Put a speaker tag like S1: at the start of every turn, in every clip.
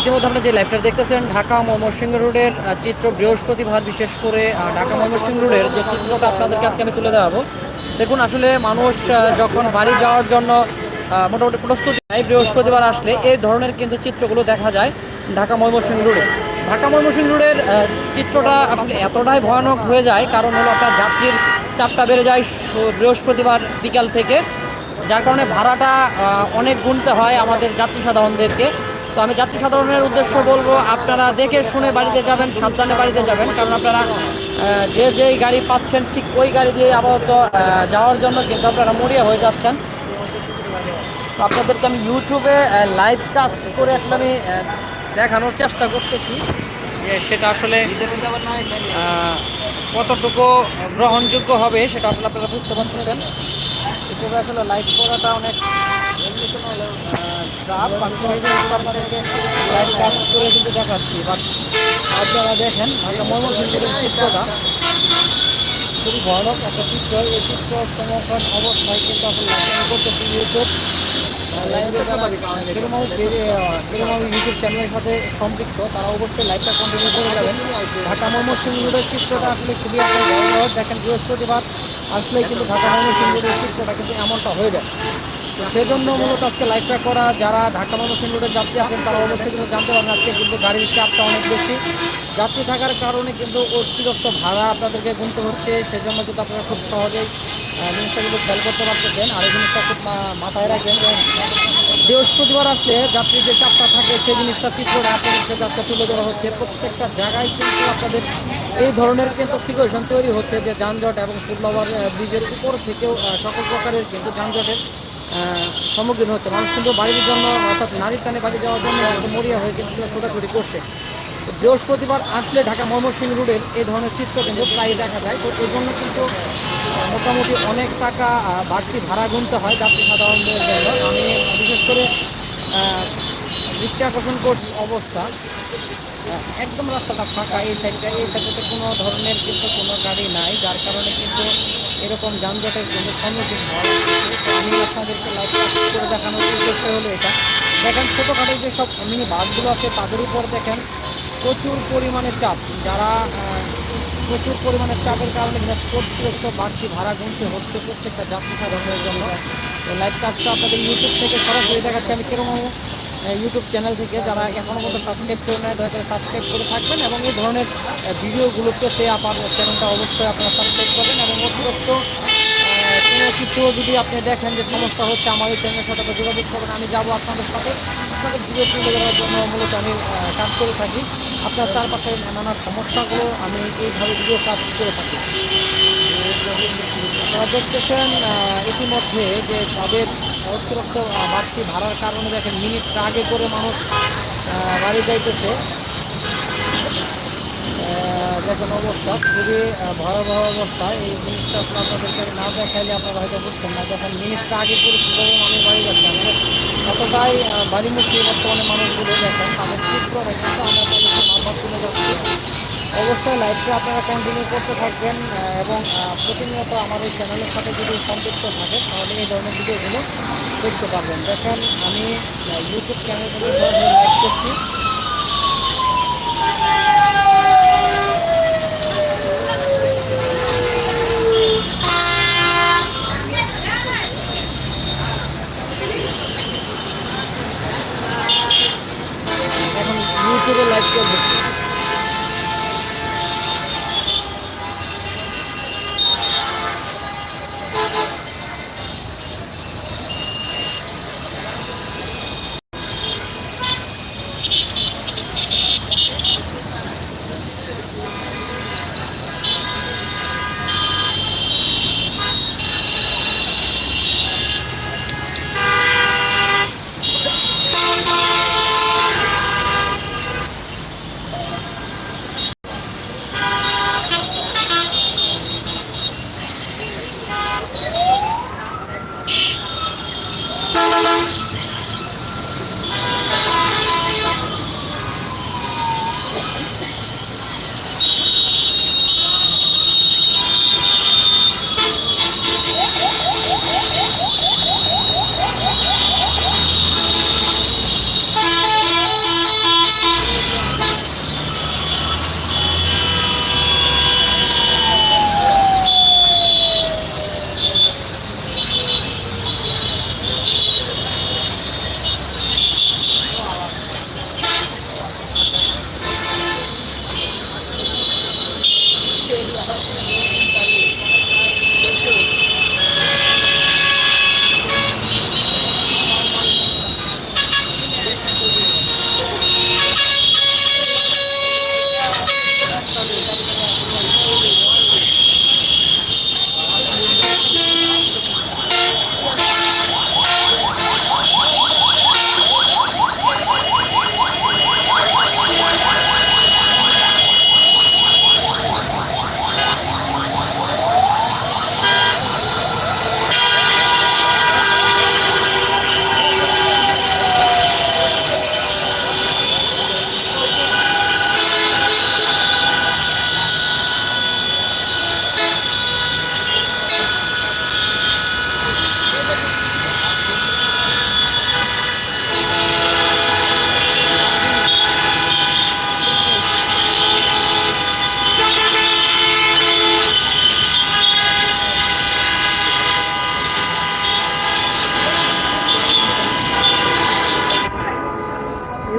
S1: ইতিমধ্যে আপনি যে লাইভটা দেখতেছেন, ঢাকা ময়মনসিংহ রোডের চিত্র বৃহস্পতিবার, বিশেষ করে ঢাকা ময়মনসিংহ রোডের যে চিত্রটা আপনাদের আজকে আমি তুলে দেওয়াবো দেখুন, আসলে মানুষ যখন বাড়ি যাওয়ার জন্য মোটামুটি প্রস্তুতি নেয়, বৃহস্পতিবার আসলে এই ধরনের কিন্তু চিত্রগুলো দেখা যায় ঢাকা ময়মনসিংহ রোডে। ঢাকা ময়মনসিংহ রোডের চিত্রটা আসলে এতটাই ভয়ানক হয়ে যায়, কারণ হলো আপনার যাত্রীর চাপটা বেড়ে যায় বৃহস্পতিবার বিকাল থেকে, যার কারণে ভাড়াটা অনেক গুনতে হয় আমাদের যাত্রী সাধারণদেরকে। তো আমি যাত্রী সাধারণের উদ্দেশ্য বলব, আপনারা দেখে শুনে বাড়িতে যাবেন, সাবধানে বাড়িতে যাবেন, কারণ আপনারা যে যেই গাড়ি পাচ্ছেন, ঠিক ওই গাড়ি দিয়ে আপাতত যাওয়ার জন্য কিন্তু আপনারা মরিয়া হয়ে যাচ্ছেন। আপনাদেরকে আমি ইউটিউবে লাইভ কাস্ট করে আসলে আমি দেখানোর চেষ্টা করতেছি। যে সেটা আসলে কতটুকু গ্রহণযোগ্য হবে, সেটা আসলে আপনারা বুঝতে পারতেছেন। ইউটিউবে আসলে লাইভ করাটা অনেক আহ, আমি সেই আপনাদেরকে লাইভ কাস্ট করে কিন্তু দেখাচ্ছি। বাট আপনারা দেখেন ঢাকা ময়মনসিংহের চিত্রটা খুবই ভয়ানক একটা চিত্র। এই চিত্র সমক্ষণ অবস্থায় কিন্তু আসলে লাইভ করতেছি ইউটিউব কেরমাউ ইউটিউব চ্যানেলের সাথে সম্পৃক্ত। তারা অবশ্যই লাইভটা কন্টিনিউ করে যাবেন। ঢাকা ময়মনসিংহ রোডের চিত্রটা আসলে খুবই একটা ভয়াবহ দেখেন বৃহস্পতিবার আসলেই কিন্তু ঢাকা ময়মনসিংহ রোডের চিত্রটা কিন্তু এমনটা হয়ে যায়। তো সেজন্য মূলত আজকে লাইভটা করা, যারা ঢাকা ময়মনসিংহ রোডে যাত্রী আছেন, তারা অবশ্যই কিন্তু জানতে পারবেন আজকে কিন্তু গাড়ির চাপটা অনেক বেশি। যাত্রী থাকার কারণে কিন্তু অতিরিক্ত ভাড়া আপনাদেরকে গুনতে হচ্ছে, সেজন্য কিন্তু আপনারা খুব সহজেই জিনিসটা কিন্তু খেয়াল করতে পারতেছেন। আর এই জিনিসটা খুব মাথায় রাখবেন বৃহস্পতিবার আসলে যাত্রীর যে চাপটা থাকে, সেই জিনিসটা চিত্রটা আপনাদের সাথে আজকে তুলে ধরা হচ্ছে। প্রত্যেকটা জায়গায় কিন্তু আপনাদের এই ধরনের কিন্তু সিচুয়েশন তৈরি হচ্ছে যে যানজট এবং ফুটলভার ব্রিজের উপর থেকেও সকল প্রকারের কিন্তু যানজটের সম্মুখীন হচ্ছে। মানুষ কিন্তু বাড়ির জন্য, অর্থাৎ নারীর টানে বাড়ি যাওয়ার জন্য মরিয়া হয়ে কিন্তু ছোটাছুটি করছে। তো বৃহস্পতিবার আসলে ঢাকা ময়মনসিংহ রোডের এই ধরনের চিত্র কিন্তু প্রায় দেখা যায়। তো এই জন্য কিন্তু মোটামুটি অনেক টাকা বাড়তি ভাড়া গুনতে হয় যাত্রী সাধারণদের জন্য। আমি বিশেষ করে দৃষ্টি আকর্ষণ করছি অবস্থা। একদম রাস্তাটা ফাঁকা, এই সাইডটা এই সাইডটাতে কোনো ধরনের কিন্তু কোনো গাড়ি নাই, যার কারণে কিন্তু এরকম যানজটের কিন্তু সম্মুখীন হয় আমি আপনাদেরকে লাইভ করে দেখানোর উদ্দেশ্য হলো এটা। দেখেন, ছোটোখাটো যেসব মিনি বাসগুলো আছে, তাদের উপর দেখেন প্রচুর পরিমাণে চাপ। যারা প্রচুর পরিমাণে চাপের কারণে অতিরিক্ত বাড়তি ভাড়া গুনতে হচ্ছে প্রত্যেকটা যাত্রী সাধারণের জন্য লাইভ কাজটা আপনাদের ইউটিউব থেকে সরাসরি দেখাচ্ছি। আমি কীরকম ইউটিউব চ্যানেল থেকে যারা এখনও পর্যন্ত সাবস্ক্রাইব করে নেয় দয়া করে সাবস্ক্রাইব করে থাকবেন এবং এই ধরনের আহ, ভিডিওগুলো পেতে আপনার চ্যানেলটা অবশ্যই আপনারা সাবস্ক্রাইব করবেন এবং অতিরিক্ত কোনো কিছু যদি আপনি দেখেন যে সমস্যা হচ্ছে আমার এই চ্যানেলের সাথে যোগাযোগ করবেন আমি যাব আপনাদের সাথে। আপনাদের ভিডিও তুলে দেওয়ার জন্য মূলত আমি কাজ করে থাকি। আপনার চারপাশের নানা সমস্যাগুলো আমি এইভাবে ভিডিও কাস্ট করে থাকি। আপনারা দেখতেছেন ইতিমধ্যে যে তাদের অতিরিক্ত বাড়তি ভাড়ার কারণে দেখেন, মিনিট আগে করে মানুষ বাড়ি যাইতেছে। দেখেন অবস্থা, খুবই ভয়াবহ অবস্থা। এই জিনিসটা আসলে আপনাদেরকে না দেখাইলে আপনারা হয়তো বুঝতেন না। দেখেন, মিনিটটা আগে করে কীভাবে মানুষ বাড়ি যাচ্ছে। আমাদের এতটাই বাড়িমুখী বর্তমানে মানুষগুলো দেখেন, তাদের চিত্রটা কিন্তু আমরা তাদেরকে বারবার তুলে যাচ্ছি অবশ্যই লাইভটা আপনারা কন্টিনিউ করতে থাকবেন এবং প্রতিনিয়ত আমার এই চ্যানেলের সাথে যদি সম্পৃক্ত থাকেন, তাহলে এই ধরনের ভিডিওগুলো দেখতে পাবেন দেখেন, আমি ইউটিউব চ্যানেল থেকে সরাসরি লাইভ করছি।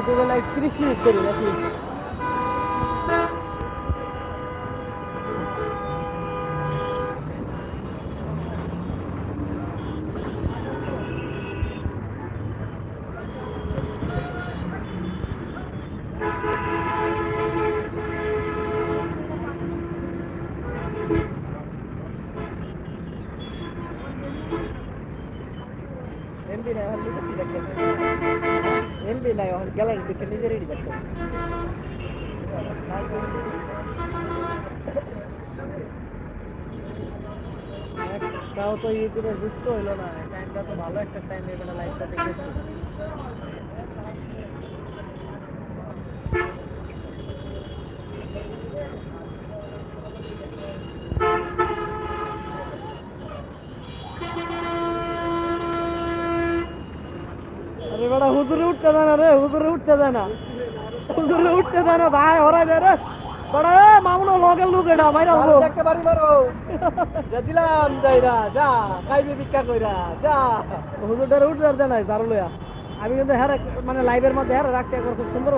S1: লাইভে লাইভ তিরিশ মিনিট করি নাকি এমবি নাই এখন এমবি নাই এখন গ্যালারি দেখে নিজের রেডি থাকতে তাও তো ইউটিউবে যুক্ত হইল না টাইমটা তো ভালো একটা টাইম এখানে লাইফটা দেখেছি বেটা হুজুরে উঠতে দেয় না রে হুজুরে উঠতে দেয় না। হুজুরে উঠতে দেয় না ভাই হরাই দেয় রে। বড় মামুনো লগের লোক এটা বাইরে আসব
S2: দেখতে পারি মারো। যাচ্ছিলাম যাইরা যা খাইবে ভিক্ষা কইরা যা।
S1: হুজুরটারে উঠতে দেয় না আমি কিন্তু হ্যাঁ মানে লাইভের মধ্যে হ্যাঁ রাখতে একবার খুব সুন্দর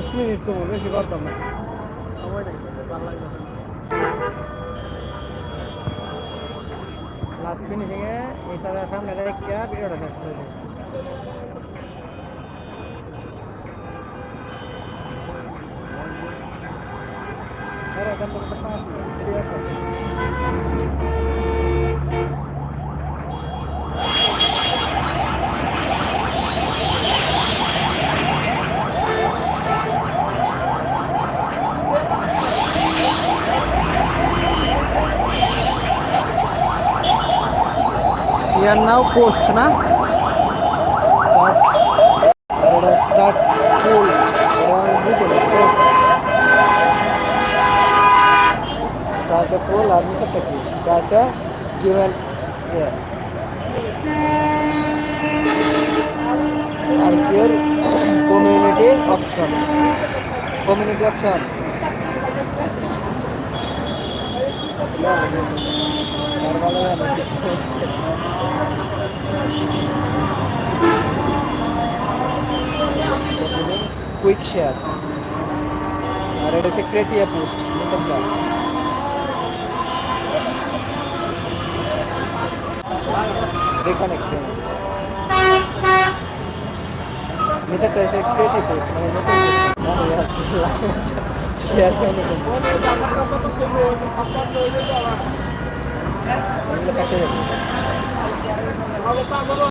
S1: দশ মিনিট তো বেশি পারতাম না। সময় নেই লাস্ট ফিনিশিং এটা সামনে রেখে ভিডিওটা শেষ দিই আরে এটা তো পাঁচ minute video share now post না
S2: স্টার্ট না স্টার্টে ফুল আর নিচেরটা কি স্টার্টে গিভেন আজকের community option community option quick share আর এটা হচ্ছে ক্রেটিয়া পোস্ট নিচেরটা রিকনেক্ট নিচেরটা হচ্ছে ক্রিয়েটিভ পোস্ট মানে নতুন শেয়ার করে নতুন এগুলো কাটে যাবে